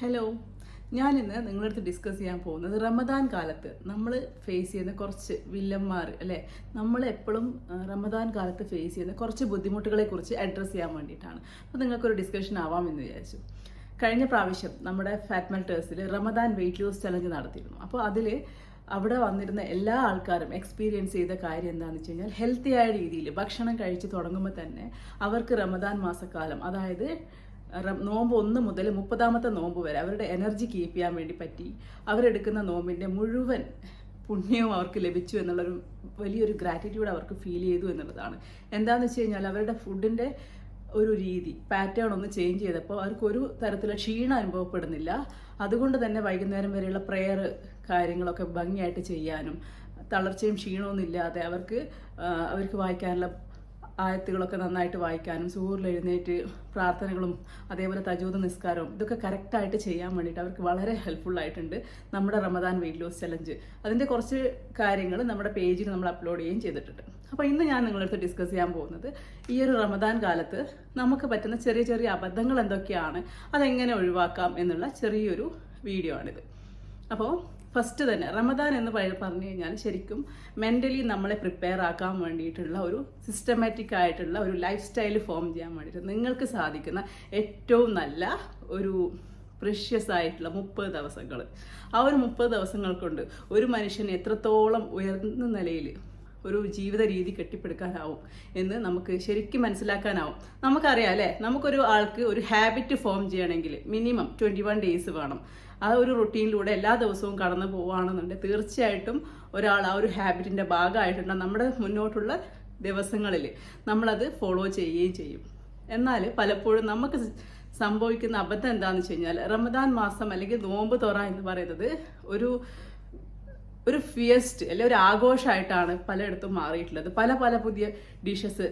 Hello ഞാനിന്ന് നിങ്ങളുടെ അടുത്ത് ഡിസ്കസ് ചെയ്യാൻ പോകുന്നത് റമദാൻ കാലത്ത് നമ്മൾ ഫേസ് ചെയ്യുന്ന കുറച്ച് വില്ലന്മാർ അല്ലേ? നമ്മൾ എപ്പോഴും റമദാൻ കാലത്ത് ഫേസ് ചെയ്യുന്ന കുറച്ച് ബുദ്ധിമുട്ടുകളെ കുറിച്ച് അഡ്രസ്സ് ചെയ്യാൻ വേണ്ടിയിട്ടാണ്. അപ്പോൾ നിങ്ങൾക്കൊരു ഡിസ്കഷൻ ആവാം എന്ന് വിചാരിച്ചു. കഴിഞ്ഞ പ്രാവശ്യം നമ്മുടെ ഫാറ്റ് മെൽറ്റേഴ്സിൽ റമദാൻ വെയിറ്റ് ലോസ് ചലഞ്ച് നടത്തിയിരുന്നു. അപ്പോൾ അതിൽ അവിടെ വന്നിരുന്ന എല്ലാ ആൾക്കാരും എക്സ്പീരിയൻസ് ചെയ്ത കാര്യം എന്താണെന്ന് വെച്ച് കഴിഞ്ഞാൽ ഹെൽത്തിയായ രീതിയിൽ ഭക്ഷണം കഴിച്ച് തുടങ്ങുമ്പോൾ തന്നെ അവർക്ക് റമദാൻ മാസക്കാലം അതായത് നോമ്പ് ഒന്ന് മുതൽ മുപ്പതാമത്തെ നോമ്പ് വരെ അവരുടെ എനർജി കീപ്പ് ചെയ്യാൻ വേണ്ടി പറ്റി. അവരെടുക്കുന്ന നോമ്പിന്റെ മുഴുവൻ പുണ്യവും അവർക്ക് ലഭിച്ചു എന്നുള്ളൊരു വലിയൊരു ഗ്രാറ്റിറ്റ്യൂഡ് അവർക്ക് ഫീൽ ചെയ്തു എന്നുള്ളതാണ്. എന്താണെന്ന് വെച്ച് കഴിഞ്ഞാൽ അവരുടെ ഫുഡിന്റെ ഒരു രീതി പാറ്റേൺ ഒന്ന് ചേഞ്ച് ചെയ്തപ്പോൾ അവർക്ക് ഒരു തരത്തിലുള്ള ക്ഷീണം അനുഭവപ്പെടുന്നില്ല. അതുകൊണ്ട് തന്നെ വൈകുന്നേരം വരെയുള്ള പ്രെയർ കാര്യങ്ങളൊക്കെ ഭംഗിയായിട്ട് ചെയ്യാനും തളർച്ചയും ക്ഷീണമൊന്നും ഇല്ലാതെ അവർക്ക് അവർക്ക് വായിക്കാനുള്ള ആയത്തുകളൊക്കെ നന്നായിട്ട് വായിക്കാനും സൂറിൽ എഴുന്നേറ്റ് പ്രാർത്ഥനകളും അതേപോലെ തജൂദ് നിസ്കാരവും ഇതൊക്കെ കറക്റ്റായിട്ട് ചെയ്യാൻ വേണ്ടിയിട്ട് അവർക്ക് വളരെ ഹെൽപ്ഫുൾ ആയിട്ടുണ്ട് നമ്മുടെ റമദാൻ വെയിറ്റ് ലോസ് ചലഞ്ച് അതിന്റെ കുറച്ച് കാര്യങ്ങൾ നമ്മുടെ പേജിൽ നമ്മൾ അപ്ലോഡ് ചെയ്യുകയും ചെയ്തിട്ടുണ്ട്. അപ്പോൾ ഇന്ന് ഞാൻ നിങ്ങളടുത്ത് ഡിസ്കസ് ചെയ്യാൻ പോകുന്നത് ഈ ഒരു റമദാൻ കാലത്ത് നമുക്ക് പറ്റുന്ന ചെറിയ ചെറിയ അബദ്ധങ്ങൾ എന്തൊക്കെയാണ് അതെങ്ങനെ ഒഴിവാക്കാം എന്നുള്ള ചെറിയൊരു വീഡിയോ ആണിത്. അപ്പോൾ ഫസ്റ്റ് തന്നെ റമദാൻ എന്ന് പറ- പറഞ്ഞു കഴിഞ്ഞാൽ ശരിക്കും മെന്റലി നമ്മളെ പ്രിപ്പയർ ആക്കാൻ വേണ്ടിയിട്ടുള്ള ഒരു സിസ്റ്റമാറ്റിക് ആയിട്ടുള്ള ഒരു ലൈഫ് സ്റ്റൈൽ ഫോം ചെയ്യാൻ വേണ്ടിയിട്ട് നിങ്ങൾക്ക് സാധിക്കുന്ന ഏറ്റവും നല്ല ഒരു പ്രഷ്യസ് ആയിട്ടുള്ള മുപ്പത് ദിവസങ്ങൾ ആ ഒരു മുപ്പത് ദിവസങ്ങൾ കൊണ്ട് ഒരു മനുഷ്യൻ എത്രത്തോളം ഉയർന്ന നിലയിൽ ഒരു ജീവിത രീതി കെട്ടിപ്പടുക്കാനാവും എന്ന് നമുക്ക് ശരിക്കും മനസ്സിലാക്കാനാവും. നമുക്കറിയാം അല്ലേ? നമുക്കൊരു ആൾക്ക് ഒരു ഹാബിറ്റ് ഫോം ചെയ്യണമെങ്കിൽ മിനിമം ട്വന്റി വൺ ഡേയ്സ് വേണം. ആ ഒരു റുട്ടീനിലൂടെ എല്ലാ ദിവസവും കടന്നു പോവുകയാണെന്നുണ്ടെങ്കിൽ തീർച്ചയായിട്ടും ഒരാൾ ആ ഒരു ഹാബിറ്റിന്റെ ഭാഗമായിട്ടുള്ള നമ്മുടെ മുന്നോട്ടുള്ള ദിവസങ്ങളിൽ. നമ്മളത് ഫോളോ ചെയ്യുകയും ചെയ്യും. എന്നാൽ പലപ്പോഴും നമുക്ക് സംഭവിക്കുന്ന അബദ്ധം എന്താണെന്ന് വെച്ച് കഴിഞ്ഞാൽ റമദാൻ മാസം അല്ലെങ്കിൽ നോമ്പ് തുറ എന്ന് പറയുന്നത് ഒരു ഒരു ഫിയസ്റ്റ് അല്ലെ ഒരു ആഘോഷമായിട്ടാണ് പലയിടത്തും മാറിയിട്ടുള്ളത്. പല പല പുതിയ ഡിഷസ്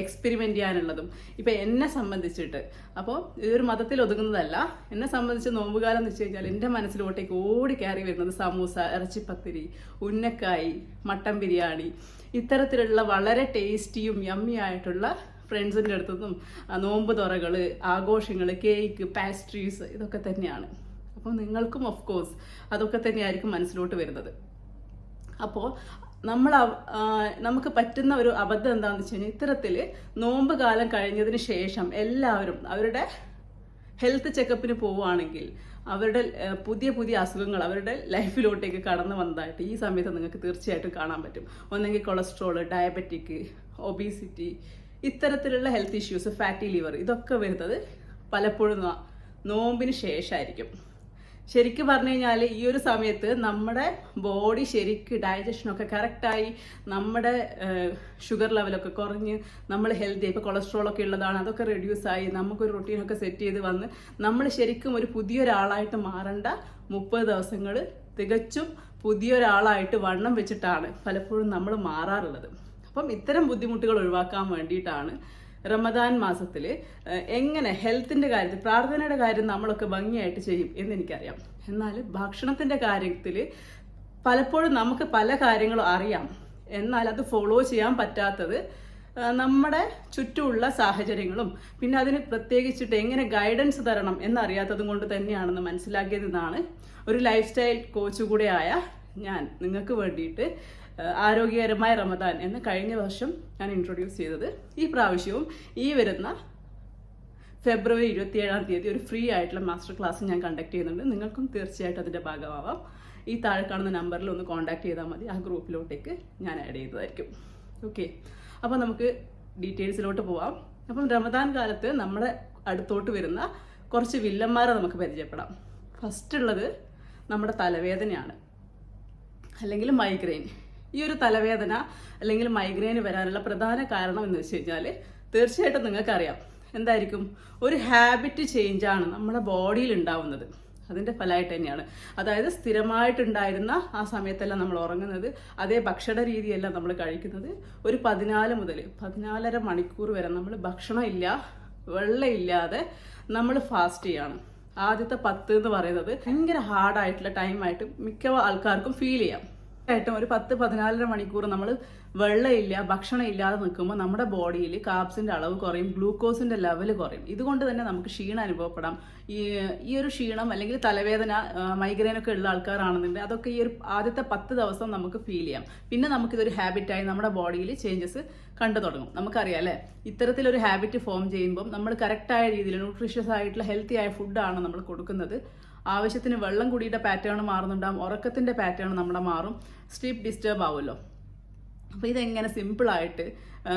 എക്സ്പെരിമെന്റ് ചെയ്യാനുള്ളതും. ഇപ്പം എന്നെ സംബന്ധിച്ചിട്ട്. അപ്പോൾ ഇതൊരു മതത്തിൽ ഒതുങ്ങുന്നതല്ല. എന്നെ സംബന്ധിച്ച് നോമ്പുകാലം എന്ന് വെച്ച് കഴിഞ്ഞാൽ എന്റെ മനസ്സിലോട്ടേക്ക് ഓടി കയറി വരുന്നത് സമൂസ ഇറച്ചിപ്പത്തിരി ഉന്നക്കായി മട്ടൻ ബിരിയാണി. ഇത്തരത്തിലുള്ള വളരെ ടേസ്റ്റിയും യമ്മി ആയിട്ടുള്ള ഫ്രണ്ട്സിന്റെ അടുത്തുനിന്നും നിന്നും നോമ്പ് തുറകൾ ആഘോഷങ്ങൾ കേക്ക് പാസ്ട്രീസ് ഇതൊക്കെ തന്നെയാണ്. അപ്പോൾ നിങ്ങൾക്കും ഓഫ് കോഴ്സ് അതൊക്കെ തന്നെയായിരിക്കും മനസ്സിലോട്ട് വരുന്നത്. അപ്പോൾ നമ്മൾ നമുക്ക് പറ്റുന്ന ഒരു അബദ്ധം എന്താണെന്ന് വെച്ച് കഴിഞ്ഞാൽ ഇത്തരത്തിൽ നോമ്പ് കാലം കഴിഞ്ഞതിന് ശേഷം എല്ലാവരും അവരുടെ ഹെൽത്ത് ചെക്കപ്പിന് പോവുകയാണെങ്കിൽ അവരുടെ പുതിയ പുതിയ അസുഖങ്ങൾ അവരുടെ ലൈഫിലോട്ടേക്ക് കടന്നു വന്നതായിട്ട് ഈ സമയത്ത് നിങ്ങൾക്ക് തീർച്ചയായിട്ടും കാണാൻ പറ്റും. ഒന്നെങ്കിൽ കൊളസ്ട്രോൾ ഡയബറ്റിക് ഒബീസിറ്റി ഇത്തരത്തിലുള്ള ഹെൽത്ത് ഇഷ്യൂസ് ഫാറ്റി ലിവർ ഇതൊക്കെ വരുന്നത് പലപ്പോഴും നോമ്പിന് ശേഷമായിരിക്കും ശരിക്കും പറഞ്ഞു കഴിഞ്ഞാൽ ഈ ഒരു സമയത്ത് നമ്മുടെ ബോഡി ശരിക്ക് ഡൈജഷനൊക്കെ കറക്റ്റായി നമ്മുടെ ഷുഗർ ലെവലൊക്കെ കുറഞ്ഞ് നമ്മൾ ഹെൽത്തി ഇപ്പോൾ കൊളസ്ട്രോൾ ഒക്കെ ഉള്ളതാണ് അതൊക്കെ റെഡ്യൂസ് ആയി നമുക്കൊരു റൊട്ടീനൊക്കെ സെറ്റ് ചെയ്ത് വന്ന് നമ്മൾ ശരിക്കും ഒരു പുതിയൊരാളായിട്ട് മാറേണ്ട മുപ്പത് ദിവസങ്ങൾ തികച്ചും പുതിയൊരാളായിട്ട് വണ്ണം വെച്ചിട്ടാണ് പലപ്പോഴും നമ്മൾ മാറാറുള്ളത്. അപ്പം ഇത്തരം ബുദ്ധിമുട്ടുകൾ ഒഴിവാക്കാൻ വേണ്ടിയിട്ടാണ് റമദാൻ മാസത്തിൽ എങ്ങനെ ഹെൽത്തിന്റെ കാര്യത്തിൽ പ്രാർത്ഥനയുടെ കാര്യം നമ്മളൊക്കെ ഭംഗിയായിട്ട് ചെയ്യും എന്ന് എനിക്കറിയാം. എന്നാൽ ഭക്ഷണത്തിന്റെ കാര്യത്തിൽ പലപ്പോഴും നമുക്ക് പല കാര്യങ്ങളും അറിയാം. എന്നാൽ അത് ഫോളോ ചെയ്യാൻ പറ്റാത്തത് നമ്മുടെ ചുറ്റുമുള്ള സാഹചര്യങ്ങളും പിന്നെ അതിന് പ്രത്യേകിച്ചിട്ട് എങ്ങനെ ഗൈഡൻസ് തരണം എന്നറിയാത്തതും കൊണ്ട് തന്നെയാണെന്ന് മനസ്സിലാക്കിയതെന്നാണ് ഒരു ലൈഫ് സ്റ്റൈൽ കോച്ച് കൂടെയായ ഞാൻ നിങ്ങൾക്ക് വേണ്ടിയിട്ട് ആരോഗ്യകരമായ റമദാൻ എന്ന് കഴിഞ്ഞ വർഷം ഞാൻ ഇൻട്രൊഡ്യൂസ് ചെയ്തത്. ഈ പ്രാവശ്യവും ഈ വരുന്ന ഫെബ്രുവരി ഇരുപത്തിയേഴാം തീയതി ഒരു ഫ്രീ ആയിട്ടുള്ള മാസ്റ്റർ ക്ലാസ് ഞാൻ കണ്ടക്ട് ചെയ്യുന്നുണ്ട്. നിങ്ങൾക്കും തീർച്ചയായിട്ടും അതിന്റെ ഭാഗമാവാം. ഈ താഴെ കാണുന്ന നമ്പറിൽ ഒന്ന് കോൺടാക്ട് ചെയ്താൽ മതി. ആ ഗ്രൂപ്പിലോട്ടേക്ക് ഞാൻ ആഡ് ചെയ്തതായിരിക്കും. ഓക്കെ അപ്പോൾ നമുക്ക് ഡീറ്റെയിൽസിലോട്ട് പോവാം. അപ്പം റമദാൻ കാലത്ത് നമ്മുടെ അടുത്തോട്ട് വരുന്ന കുറച്ച് വില്ലന്മാരെ നമുക്ക് പരിചയപ്പെടാം. ഫസ്റ്റ് ഉള്ളത് നമ്മുടെ തലവേദനയാണ്. അല്ലെങ്കിൽ മൈഗ്രെയിൻ ഈ ഒരു തലവേദന അല്ലെങ്കിൽ മൈഗ്രെയിൻ വരാനുള്ള പ്രധാന കാരണം എന്ന് വെച്ച് കഴിഞ്ഞാൽ തീർച്ചയായിട്ടും നിങ്ങൾക്കറിയാം. എന്തായിരിക്കും? ഒരു ഹാബിറ്റ് ചേഞ്ചാണ് നമ്മുടെ ബോഡിയിൽ ഉണ്ടാവുന്നത്. അതിന്റെ ഫലമായിട്ട് തന്നെയാണ്. അതായത് സ്ഥിരമായിട്ടുണ്ടായിരുന്ന ആ സമയത്തെല്ലാം നമ്മൾ ഉറങ്ങുന്നത് അതേ ഭക്ഷണ രീതിയല്ല നമ്മൾ കഴിക്കുന്നത് ഒരു പതിനാല് മുതൽ പതിനാലര മണിക്കൂർ വരെ നമ്മൾ ഭക്ഷണമില്ല വെള്ളമില്ലാതെ നമ്മൾ ഫാസ്റ്റ് ചെയ്യാണ്. ആദ്യത്തെ പത്ത് എന്ന് പറയുന്നത് ഭയങ്കര ഹാർഡായിട്ടുള്ള ടൈമായിട്ട് മിക്ക ആൾക്കാർക്കും ഫീൽ ചെയ്യാം. ആയിട്ടും ഒരു പത്ത് പതിനാലര മണിക്കൂർ നമ്മൾ വെള്ളമില്ല ഭക്ഷണം ഇല്ലാതെ നിൽക്കുമ്പോൾ നമ്മുടെ ബോഡിയിൽ കാപ്സിന്റെ അളവ് കുറയും ഗ്ലൂക്കോസിന്റെ ലെവൽ കുറയും. ഇതുകൊണ്ട് തന്നെ നമുക്ക് ക്ഷീണം അനുഭവപ്പെടാം. ഈ ഈ ഒരു ക്ഷീണം അല്ലെങ്കിൽ തലവേദന മൈഗ്രൈനൊക്കെ ഉള്ള ആൾക്കാരാണെന്നുണ്ടെങ്കിൽ അതൊക്കെ ഈ ഒരു ആദ്യത്തെ പത്ത് ദിവസം നമുക്ക് ഫീൽ ചെയ്യാം. പിന്നെ നമുക്കിതൊരു ഹാബിറ്റായി നമ്മുടെ ബോഡിയിൽ ചേഞ്ചസ് കണ്ടു തുടങ്ങും. നമുക്കറിയാം അല്ലേ? ഇത്തരത്തിലൊരു ഹാബിറ്റ് ഫോം ചെയ്യുമ്പം നമ്മൾ കറക്റ്റായ രീതിയിൽ ന്യൂട്രീഷ്യസ് ആയിട്ടുള്ള ഹെൽത്തി ആയ ഫുഡാണ് നമ്മൾ കൊടുക്കുന്നത്. ആവശ്യത്തിന് വെള്ളം കുടിയുടെ പാറ്റേൺ മാറുന്നുണ്ടാകും ഉറക്കത്തിന്റെ പാറ്റേൺ നമ്മുടെ മാറും. സ്ലീപ്പ് ഡിസ്റ്റർബ് ആവുമല്ലോ. അപ്പോൾ ഇതെങ്ങനെ സിമ്പിളായിട്ട്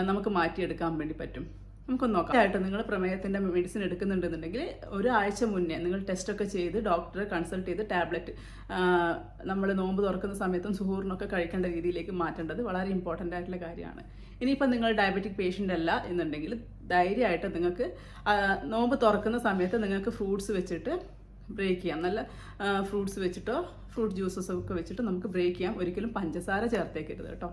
നമുക്ക് മാറ്റിയെടുക്കാൻ വേണ്ടി പറ്റും? നമുക്കൊന്ന് നോക്കാം. ആയിട്ട് നിങ്ങൾ പ്രമേഹത്തിന്റെ മെഡിസിൻ എടുക്കുന്നുണ്ടെന്നുണ്ടെങ്കിൽ ഒരാഴ്ച മുന്നേ നിങ്ങൾ ടെസ്റ്റ് ഒക്കെ ചെയ്ത് ഡോക്ടറെ കൺസൾട്ട് ചെയ്ത് ടാബ്ലറ്റ് നമ്മൾ നോമ്പ് തുറക്കുന്ന സമയത്തും സുഹൂറിനൊക്കെ കഴിക്കേണ്ട രീതിയിലേക്ക് മാറ്റേണ്ടത് വളരെ ഇമ്പോർട്ടന്റ് ആയിട്ടുള്ള കാര്യമാണ്. ഇനിയിപ്പോൾ നിങ്ങൾ ഡയബറ്റിക് പേഷ്യന്റ് അല്ല എന്നുണ്ടെങ്കിൽ ധൈര്യമായിട്ട് നിങ്ങൾക്ക് നോമ്പ് തുറക്കുന്ന സമയത്ത് നിങ്ങൾക്ക് ഫ്രൂട്ട്സ് വെച്ചിട്ട് ബ്രേക്ക് ചെയ്യാം. നല്ല ഫ്രൂട്ട്സ് വെച്ചിട്ടോ ഫ്രൂട്ട് ജ്യൂസസ് ഒക്കെ വെച്ചിട്ട് നമുക്ക് ബ്രേക്ക് ചെയ്യാം. ഒരിക്കലും പഞ്ചസാര ചേർത്തേക്കരുത് കേട്ടോ.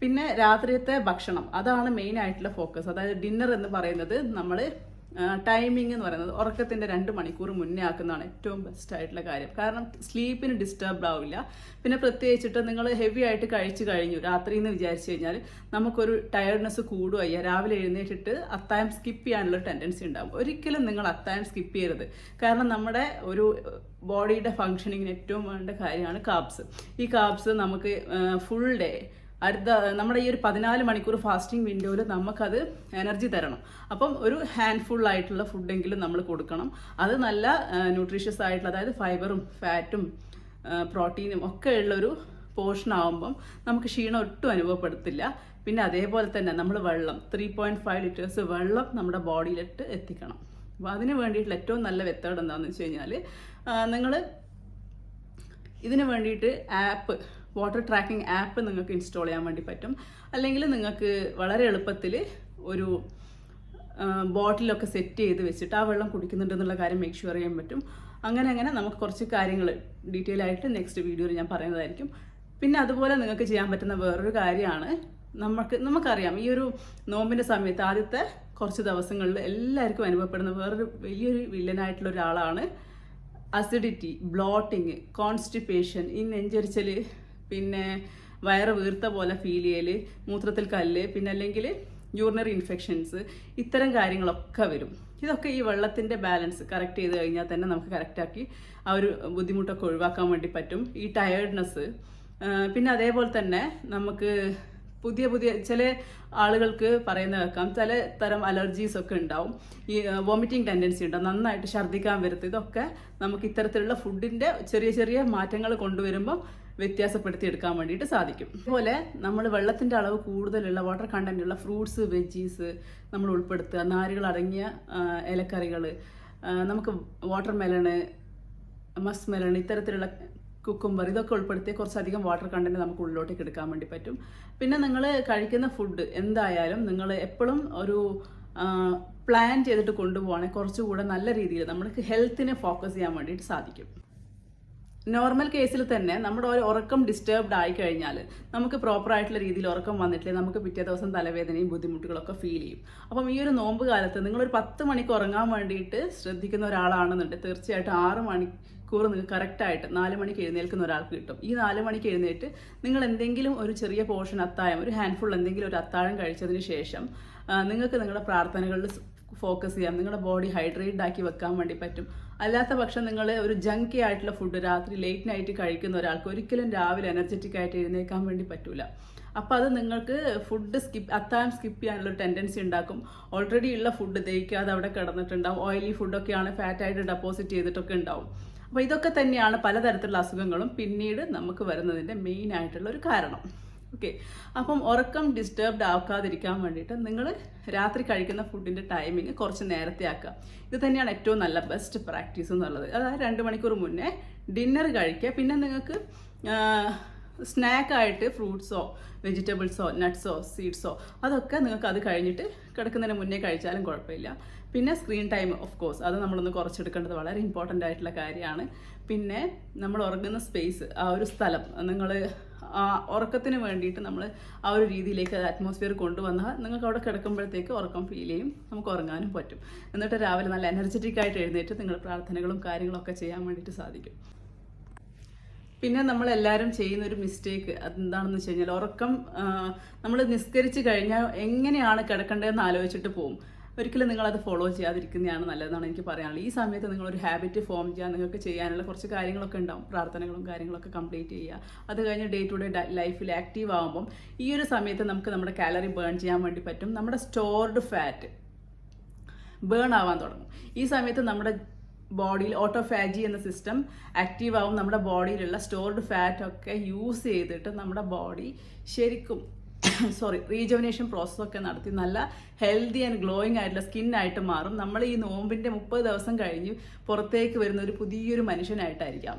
പിന്നെ രാത്രിയത്തെ ഭക്ഷണം. അതാണ് മെയിൻ ആയിട്ടുള്ള ഫോക്കസ് അതായത് ഡിന്നർ എന്ന് പറയുന്നത് നമ്മൾ ടൈമിംഗ് എന്ന് പറയുന്നത് ഉറക്കത്തിന്റെ രണ്ട് മണിക്കൂർ മുന്നേ ആക്കുന്നതാണ് ഏറ്റവും ബെസ്റ്റ് ആയിട്ടുള്ള കാര്യം. കാരണം സ്ലീപ്പിന് ഡിസ്റ്റർബ് ആവില്ല. പിന്നെ പ്രത്യേകിച്ചിട്ട് നിങ്ങൾ ഹെവി ആയിട്ട് കഴിച്ചു കഴിഞ്ഞു. രാത്രി എന്ന് വിചാരിച്ചു കഴിഞ്ഞാൽ നമുക്കൊരു ടയർഡ്നെസ് കൂടുകയ്യ രാവിലെ എഴുന്നേറ്റിട്ട് അത്തായം സ്കിപ്പ് ചെയ്യാനുള്ള ടെൻഡൻസി ഉണ്ടാകും ഒരിക്കലും നിങ്ങൾ അത്തായം സ്കിപ്പ് ചെയ്യരുത്. കാരണം നമ്മുടെ ഒരു ബോഡിയുടെ ഫങ്ഷനിങ്ങിന് ഏറ്റവും വേണ്ട കാര്യമാണ് കാബ്സ് ഈ കാബ്സ് നമുക്ക് ഫുൾ ഡേ അടുത്ത നമ്മുടെ ഈ ഒരു പതിനാല് മണിക്കൂർ ഫാസ്റ്റിംഗ് വിൻഡോയിൽ നമുക്കത് എനർജി തരണം. അപ്പം ഒരു ഹാൻഡ് ഫുൾ ആയിട്ടുള്ള ഫുഡെങ്കിലും നമ്മൾ കൊടുക്കണം. അത് നല്ല ന്യൂട്രീഷ്യസ് ആയിട്ടുള്ള അതായത് ഫൈബറും ഫാറ്റും പ്രോട്ടീനും ഒക്കെ ഉള്ളൊരു പോർഷൻ ആവുമ്പം നമുക്ക് ക്ഷീണം ഒട്ടും അനുഭവപ്പെടുത്തില്ല. പിന്നെ അതേപോലെ തന്നെ നമ്മൾ വെള്ളം ത്രീ പോയിന്റ് ഫൈവ് ലിറ്റേഴ്സ് വെള്ളം നമ്മുടെ ബോഡിയിലിട്ട് എത്തിക്കണം. അപ്പോൾ അതിന് വേണ്ടിയിട്ടുള്ള ഏറ്റവും നല്ല മെത്തേഡ് എന്താണെന്ന് വെച്ച് കഴിഞ്ഞാൽ നിങ്ങൾ ഇതിന് വേണ്ടിയിട്ട് ആപ്പ് വാട്ടർ ട്രാക്കിംഗ് ആപ്പ് നിങ്ങൾക്ക് ഇൻസ്റ്റാൾ ചെയ്യാൻ വേണ്ടി പറ്റും. അല്ലെങ്കിൽ നിങ്ങൾക്ക് വളരെ എളുപ്പത്തിൽ ഒരു ബോട്ടിലൊക്കെ സെറ്റ് ചെയ്ത് വെച്ചിട്ട് ആ വെള്ളം കുടിക്കുന്നുണ്ടെന്നുള്ള കാര്യം മേക്ക് ഷുവർ ചെയ്യാൻ പറ്റും. അങ്ങനെ അങ്ങനെ നമുക്ക് കുറച്ച് കാര്യങ്ങൾ ഡീറ്റെയിൽ ആയിട്ട് നെക്സ്റ്റ് വീഡിയോയിൽ ഞാൻ പറയുന്നതായിരിക്കും. പിന്നെ അതുപോലെ നിങ്ങൾക്ക് ചെയ്യാൻ പറ്റുന്ന വേറൊരു കാര്യമാണ്. നമുക്ക് നമുക്കറിയാം ഈ ഒരു നോമ്പിന്റെ സമയത്ത് ആദ്യത്തെ കുറച്ച് ദിവസങ്ങളിൽ എല്ലാവർക്കും അനുഭവപ്പെടുന്ന വേറൊരു വലിയൊരു വില്ലനായിട്ടുള്ള ഒരാളാണ്. അസിഡിറ്റി ബ്ലോട്ടിങ് കോൺസ്റ്റിപ്പേഷൻ ഈ നെഞ്ചരിച്ചൽ പിന്നെ വയറ് വീർത്ത പോലെ ഫീൽ ചെയ്യൽ മൂത്രത്തിൽ കല്ല് പിന്നെ അല്ലെങ്കിൽ യൂറിനറി ഇൻഫെക്ഷൻസ് ഇത്തരം കാര്യങ്ങളൊക്കെ വരും. ഇതൊക്കെ ഈ വെള്ളത്തിന്റെ ബാലൻസ് കറക്റ്റ് ചെയ്ത് കഴിഞ്ഞാൽ തന്നെ നമുക്ക് കറക്റ്റാക്കി ആ ഒരു ബുദ്ധിമുട്ടൊക്കെ ഒഴിവാക്കാൻ വേണ്ടി പറ്റും. ഈ ടയേർഡ്നെസ് പിന്നെ അതേപോലെ തന്നെ നമുക്ക് പുതിയ പുതിയ ചില ആളുകൾക്ക് പറയുന്ന കേൾക്കാം. ചില തരം അലർജീസ് ഒക്കെ ഉണ്ടാവും. ഈ വോമിറ്റിംഗ് ടെൻഡൻസി ഉണ്ടാവും നന്നായിട്ട് ഛർദ്ദിക്കാൻ വരുത്ത്. ഇതൊക്കെ നമുക്ക് ഇത്തരത്തിലുള്ള ഫുഡിന്റെ ചെറിയ ചെറിയ മാറ്റങ്ങൾ കൊണ്ടുവരുമ്പോൾ വ്യത്യാസപ്പെടുത്തി എടുക്കാൻ വേണ്ടിയിട്ട് സാധിക്കും. അതുപോലെ നമ്മൾ വെള്ളത്തിന്റെ അളവ് കൂടുതലുള്ള വാട്ടർ കണ്ടന്റ് ഉള്ള ഫ്രൂട്ട്സ് വെജീസ് നമ്മൾ ഉൾപ്പെടുത്തുക. നാരുകൾ അടങ്ങിയ ഇലക്കറികൾ നമുക്ക് വാട്ടർ മെലണ് മസ് മെലൺ ഇത്തരത്തിലുള്ള കുക്കുംബർ ഇതൊക്കെ ഉൾപ്പെടുത്തി കുറച്ചധികം വാട്ടർ കണ്ടന്റ് നമുക്ക് ഉള്ളിലോട്ടേക്ക് എടുക്കാൻ വേണ്ടി പറ്റും. പിന്നെ നിങ്ങൾ കഴിക്കുന്ന ഫുഡ് എന്തായാലും നിങ്ങൾ എപ്പോഴും ഒരു പ്ലാൻ ചെയ്തിട്ട് കൊണ്ടുപോകണമെങ്കിൽ കുറച്ചുകൂടെ നല്ല രീതിയിൽ നമ്മൾക്ക് ഹെൽത്തിനെ ഫോക്കസ് ചെയ്യാൻ വേണ്ടിയിട്ട് സാധിക്കും. നോർമൽ കേസിൽ തന്നെ നമ്മുടെ ഒരു ഉറക്കം ഡിസ്റ്റർബ്ഡ് ആയി കഴിഞ്ഞാൽ നമുക്ക് പ്രോപ്പർ ആയിട്ടുള്ള രീതിയിൽ ഉറക്കം വന്നിട്ടില്ലേ നമുക്ക് പിറ്റേ ദിവസം തലവേദനയും ബുദ്ധിമുട്ടുകളൊക്കെ ഫീൽ ചെയ്യും. അപ്പം ഈ ഒരു നോമ്പ് കാലത്ത് നിങ്ങളൊരു പത്ത് മണിക്ക് ഉറങ്ങാൻ വേണ്ടിയിട്ട് ശ്രദ്ധിക്കുന്ന ഒരാളാണെന്നുണ്ട് തീർച്ചയായിട്ടും ആറ് മണിക്കൂർ നിങ്ങൾക്ക് കറക്റ്റായിട്ട് നാല് മണിക്ക് എഴുന്നേൽക്കുന്ന ഒരാൾക്ക് കിട്ടും. ഈ നാല് മണിക്ക് എഴുന്നേറ്റ് നിങ്ങൾ എന്തെങ്കിലും ഒരു ചെറിയ പോർഷൻ അത്തായം ഒരു ഹാൻഡ്ഫുൾ എന്തെങ്കിലും ഒരു അത്താഴം കഴിച്ചതിന് ശേഷം നിങ്ങൾക്ക് നിങ്ങളുടെ പ്രാർത്ഥനകളിൽ ഫോക്കസ് ചെയ്യാം നിങ്ങളുടെ ബോഡി ഹൈഡ്രേറ്റ് ആക്കി വെക്കാൻ വേണ്ടി പറ്റും. അല്ലാത്ത പക്ഷം നിങ്ങൾ ഒരു ജങ്കി ആയിട്ടുള്ള ഫുഡ് രാത്രി ലേറ്റ് നൈറ്റ് കഴിക്കുന്ന ഒരാൾക്ക് ഒരിക്കലും രാവിലെ എനർജറ്റിക് ആയിട്ട് എഴുന്നേക്കാൻ വേണ്ടി പറ്റൂല. അപ്പോൾ അത് നിങ്ങൾക്ക് ഫുഡ് സ്കിപ്പ് അത്താഴം സ്കിപ്പ് ചെയ്യാനുള്ള ടെൻഡൻസി ഉണ്ടാക്കും. ഓൾറെഡി ഉള്ള ഫുഡ് ദഹിക്കാതെ അവിടെ കിടന്നിട്ടുണ്ടാവും. ഓയിലി ഫുഡൊക്കെയാണ് ഫാറ്റായിട്ട് ഡെപ്പോസിറ്റ് ചെയ്തിട്ടൊക്കെ ഉണ്ടാവും. അപ്പോൾ ഇതൊക്കെ തന്നെയാണ് പലതരത്തിലുള്ള അസുഖങ്ങളും പിന്നീട് നമുക്ക് വരുന്നതിന്റെ മെയിൻ ആയിട്ടുള്ള ഒരു കാരണം. ഓക്കെ അപ്പം ഉറക്കം ഡിസ്റ്റർബ്ഡ് ആക്കാതിരിക്കാൻ വേണ്ടിയിട്ട് നിങ്ങൾ രാത്രി കഴിക്കുന്ന ഫുഡിന്റെ ടൈമിങ് കുറച്ച് നേരത്തെ ആക്കുക. ഇത് തന്നെയാണ് ഏറ്റവും നല്ല ബെസ്റ്റ് പ്രാക്ടീസ് എന്നുള്ളത്. അതായത് രണ്ട് മണിക്കൂർ മുന്നേ ഡിന്നർ കഴിക്കുക. പിന്നെ നിങ്ങൾക്ക് സ്നാക്കായിട്ട് ഫ്രൂട്ട്സോ വെജിറ്റബിൾസോ നട്ട്സോ സീഡ്സോ അതൊക്കെ നിങ്ങൾക്ക് അത് കഴിഞ്ഞിട്ട് കിടക്കുന്നതിന് മുന്നേ കഴിച്ചാലും കുഴപ്പമില്ല. പിന്നെ സ്ക്രീൻ ടൈം ഓഫ് കോഴ്സ് അത് നമ്മളൊന്ന് കുറച്ചെടുക്കേണ്ടത് വളരെ ഇമ്പോർട്ടന്റ് ആയിട്ടുള്ള കാര്യമാണ്. പിന്നെ നമ്മൾ ഉറങ്ങുന്ന സ്പേസ് ആ ഒരു സ്ഥലം നിങ്ങൾ ഉറക്കത്തിന് വേണ്ടിയിട്ട് നമ്മൾ ആ ഒരു രീതിയിലേക്ക് അറ്റ്മോസ്ഫിയർ കൊണ്ടുവന്നാൽ നിങ്ങൾക്ക് അവിടെ കിടക്കുമ്പോഴത്തേക്ക് ഉറക്കം ഫീൽ ചെയ്യും. നമുക്ക് ഉറങ്ങാനും പറ്റും. എന്നിട്ട് രാവിലെ നല്ല എനർജറ്റിക് ആയിട്ട് എഴുന്നേറ്റ് നിങ്ങൾ പ്രാർത്ഥനകളും കാര്യങ്ങളൊക്കെ ചെയ്യാൻ വേണ്ടിയിട്ട് സാധിക്കും. പിന്നെ നമ്മൾ എല്ലാവരും ചെയ്യുന്ന ഒരു മിസ്റ്റേക്ക് അതെന്താണെന്ന് വെച്ച് കഴിഞ്ഞാൽ ഉറക്കം നമ്മൾ നിസ്കരിച്ച് കഴിഞ്ഞാൽ എങ്ങനെയാണ് കിടക്കേണ്ടതെന്ന് ആലോചിച്ചിട്ട് പോകും ഒരിക്കലും നിങ്ങളത് ഫോളോ ചെയ്യാതിരിക്കുന്നതാണ് നല്ലതെന്നാണ് എനിക്ക് പറയാനുള്ളത്. ഈ സമയത്ത് നിങ്ങളൊരു ഹാബിറ്റ് ഫോം ചെയ്യുക നിങ്ങൾക്ക് ചെയ്യാനുള്ള കുറച്ച് കാര്യങ്ങളൊക്കെ ഉണ്ടാവും. പ്രാർത്ഥനകളും കാര്യങ്ങളൊക്കെ കംപ്ലീറ്റ് ചെയ്യുക. അത് കഴിഞ്ഞ് ഡേ ടു ഡേ ലൈഫിൽ ആക്റ്റീവ് ആകുമ്പം ഈ ഒരു സമയത്ത് നമുക്ക് നമ്മുടെ കാലറി ബേൺ ചെയ്യാൻ വേണ്ടി പറ്റും. നമ്മുടെ സ്റ്റോർഡ് ഫാറ്റ് ബേൺ ആവാൻ തുടങ്ങും. ഈ സമയത്ത് നമ്മുടെ ബോഡിയിൽ ഓട്ടോഫാജി എന്ന സിസ്റ്റം ആക്റ്റീവ് ആവും. നമ്മുടെ ബോഡിയിലുള്ള സ്റ്റോർഡ് ഫാറ്റ് ഒക്കെ യൂസ് ചെയ്തിട്ട് നമ്മുടെ ബോഡി ശരിക്കും സോറി റീജവനേഷൻ പ്രോസസ് ഒക്കെ നടത്തി നല്ല ഹെൽത്തി ആൻഡ് ഗ്ലോയിങ് ആയിട്ടുള്ള സ്കിന്നായിട്ട് മാറും. നമ്മൾ ഈ നോമ്പിന്റെ മുപ്പത് ദിവസം കഴിഞ്ഞ് പുറത്തേക്ക് വരുന്ന ഒരു പുതിയൊരു മനുഷ്യനായിട്ടായിരിക്കാം.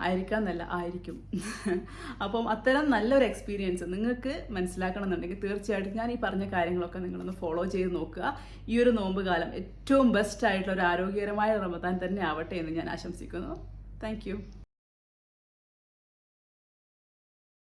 ആയിരിക്കാം എന്നല്ല ആയിരിക്കും. അപ്പം അത്തരം നല്ലൊരു എക്സ്പീരിയൻസ് നിങ്ങൾക്ക് മനസ്സിലാക്കണമെന്നുണ്ടെങ്കിൽ തീർച്ചയായിട്ടും ഞാൻ ഈ പറഞ്ഞ കാര്യങ്ങളൊക്കെ നിങ്ങളൊന്ന് ഫോളോ ചെയ്ത് നോക്കുക. ഈ ഒരു നോമ്പ് കാലം ഏറ്റവും ബെസ്റ്റ് ആയിട്ടുള്ള ഒരു ആരോഗ്യകരമായ റമദാൻ തന്നെ ആവട്ടെ എന്ന് ഞാൻ ആശംസിക്കുന്നു. താങ്ക്